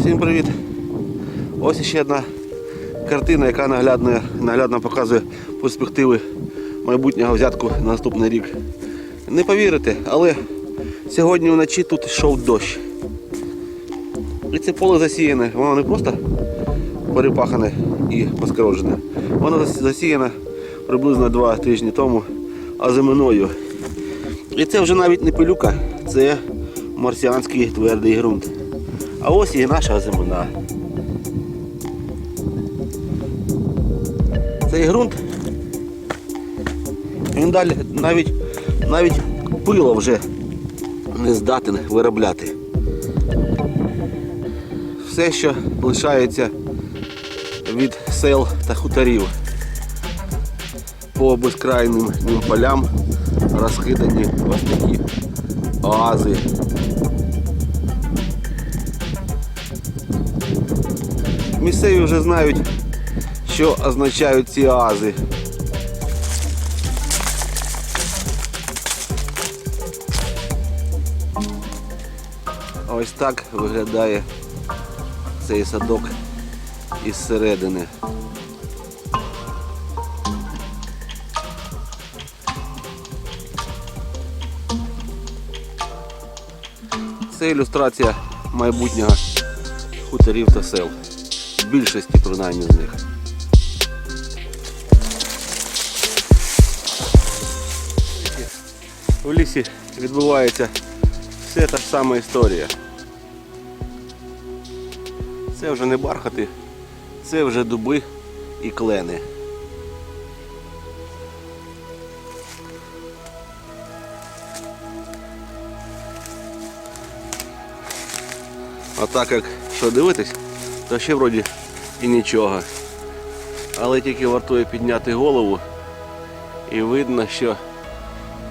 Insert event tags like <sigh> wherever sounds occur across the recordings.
Всім привіт! Ось ще одна картина, яка наглядно, наглядно показує перспективи майбутнього взятку на наступний рік. Не повірите, але сьогодні вночі тут йшов дощ. І це поле засіяне, воно не просто перепахане і поскорожене. Воно засіяне приблизно два тижні тому азиминою. І це вже навіть не пилюка, це марсіанський твердий ґрунт. А ось і наша зимина. Цей ґрунт він далі навіть, навіть пило вже не здатен виробляти. Все, що лишається від сел та хуторів по безкрайним полям розкидані ось такі оази. Місцеві вже знають, що означають ці оази. Ось так виглядає цей садок із середини. Це ілюстрація майбутнього хуторів та сел. Більшості принаймні з них. У лісі відбувається все та ж сама історія. Це вже не бархати, це вже дуби і клени. А так як що дивитись, то ще вроді і нічого. Але тільки вартує підняти голову і видно, що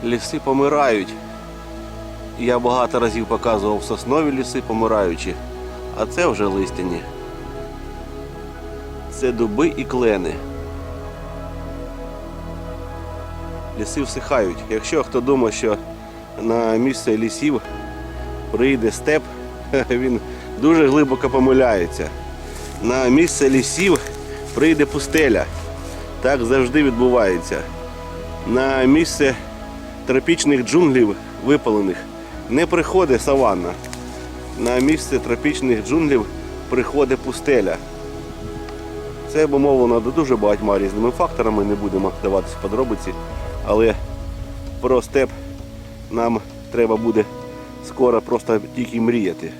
ліси помирають. Я багато разів показував соснові ліси помираючі, а це вже листяні. Це дуби і клени. Ліси всихають. Якщо хто думає, що на місце лісів прийде степ, <laughs> він дуже глибоко помиляється. На місце лісів прийде пустеля. Так завжди відбувається. На місце тропічних джунглів випалених не приходить саванна. На місце тропічних джунглів приходить пустеля. Це обумовлено дуже багатьма різними факторами, не будемо вдаватися в подробиці, але про степ нам треба буде скоро просто тільки мріяти.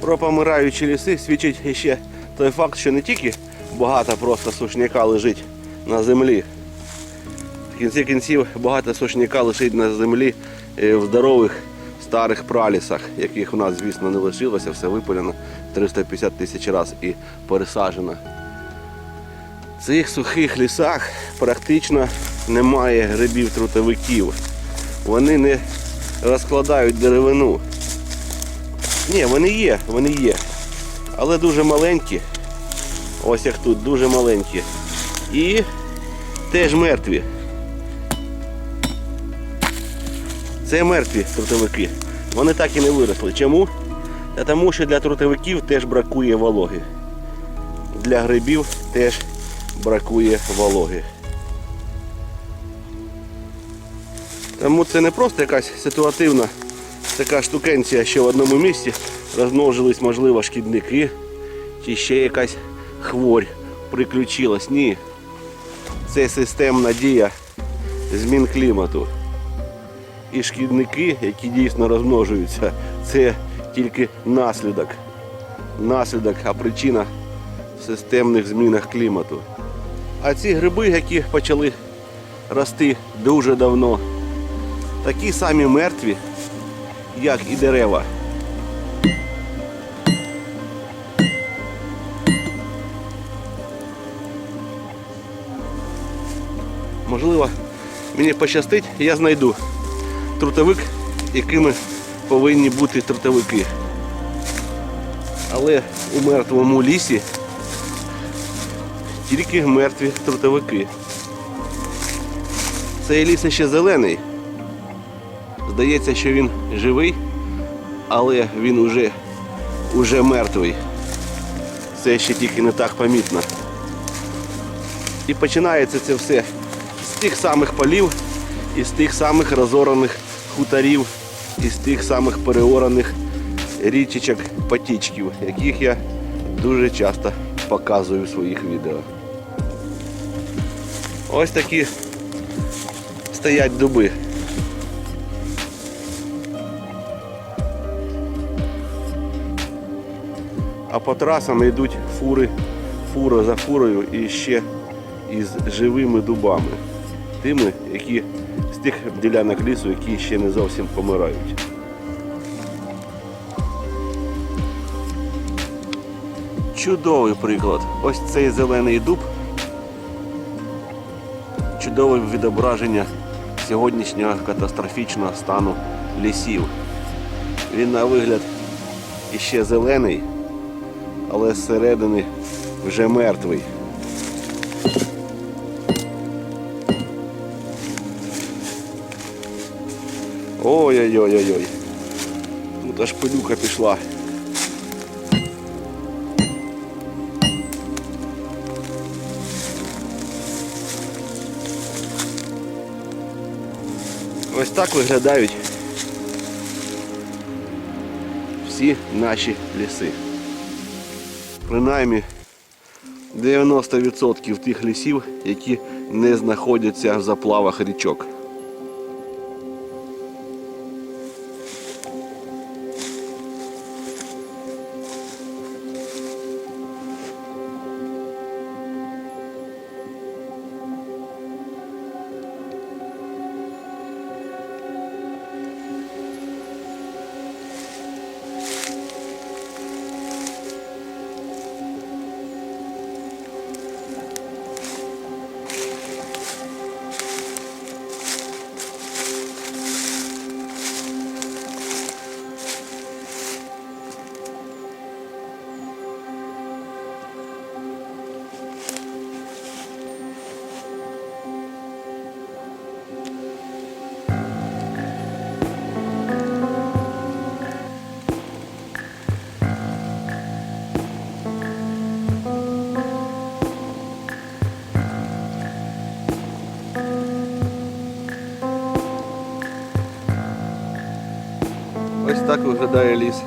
Про помираючі ліси свідчить ще той факт, що не тільки багато просто сушняка лежить на землі. В кінці кінців багато сушняка лежить на землі е, в здорових старих пралісах, яких у нас, звісно, не лишилося, все випалено 350 тисяч разів і пересаджено. В цих сухих лісах практично немає грибів-трутовиків. Вони не розкладають деревину. Ні, вони є, вони є. Але дуже маленькі. Ось як тут, дуже маленькі. І теж мертві. Це мертві трутовики. Вони так і не виросли. Чому? Та тому що для трутовиків теж бракує вологи. Для грибів теж бракує вологи. Тому це не просто якась ситуативна така штукенція, що в одному місці розмножились, можливо, шкідники, чи ще якась хворь приключилась. Ні. Це системна дія змін клімату. І шкідники, які дійсно розмножуються, це тільки наслідок. Наслідок, а причина в системних змінах клімату. А ці гриби, які почали рости дуже давно, такі самі мертві, як і дерева. Можливо, мені пощастить, я знайду трутовик, якими повинні бути трутовики. Але у мертвому лісі тільки мертві трутовики. Цей ліс ще зелений. Здається, що він живий, але він уже уже мертвий. Це ще тільки не так помітно. І починається це все з тих самих полів, і з тих самих розораних хуторів, і з тих самих переораних річечок, потічків, яких я дуже часто показую в своїх відео. Ось такі стоять дуби. А по трасам йдуть фури, фура за фурою і ще із живими дубами. Тими, які з тих ділянок лісу, які ще не зовсім помирають. Чудовий приклад. Ось цей зелений дуб. Чудове відображення сьогоднішнього катастрофічного стану лісів. Він на вигляд іще зелений, але зсередини вже мертвий. Ой-ой-ой-ой-ой. Тут аж пилюка пішла. Ось так виглядають всі наші ліси. Принаймні 90% тих лісів, які не знаходяться в заплавах річок. Ось так виглядає ліс.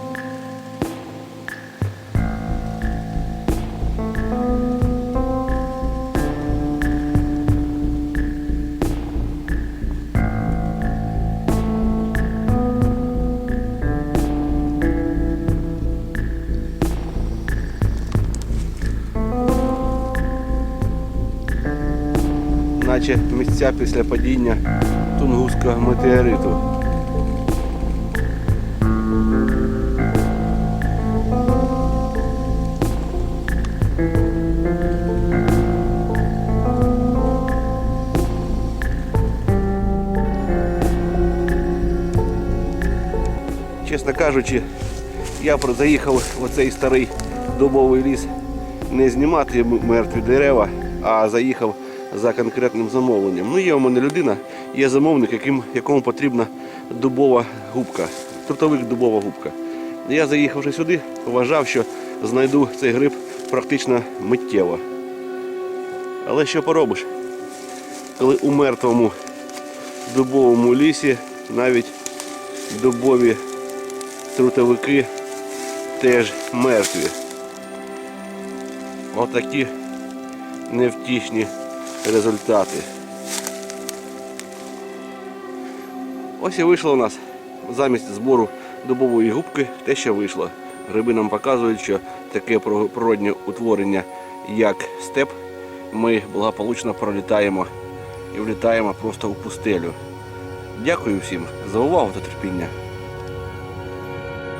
Наче місця після падіння Тунгуського метеориту. Чесно кажучи, я заїхав в оцей старий дубовий ліс не знімати мертві дерева, а заїхав за конкретним замовленням. Ну, є у мене людина, є замовник, яким, якому потрібна дубова губка, трутовик дубова губка. Я заїхавши сюди, вважав, що знайду цей гриб практично миттєво. Але що поробиш? Коли у мертвому дубовому лісі навіть дубові трутовики теж мертві. Отакі невтішні результати. Ось і вийшло у нас замість збору дубової губки те, що вийшло. Гриби нам показують, що таке природнє утворення, як степ, ми благополучно пролітаємо і влітаємо просто у пустелю. Дякую всім за увагу та терпіння.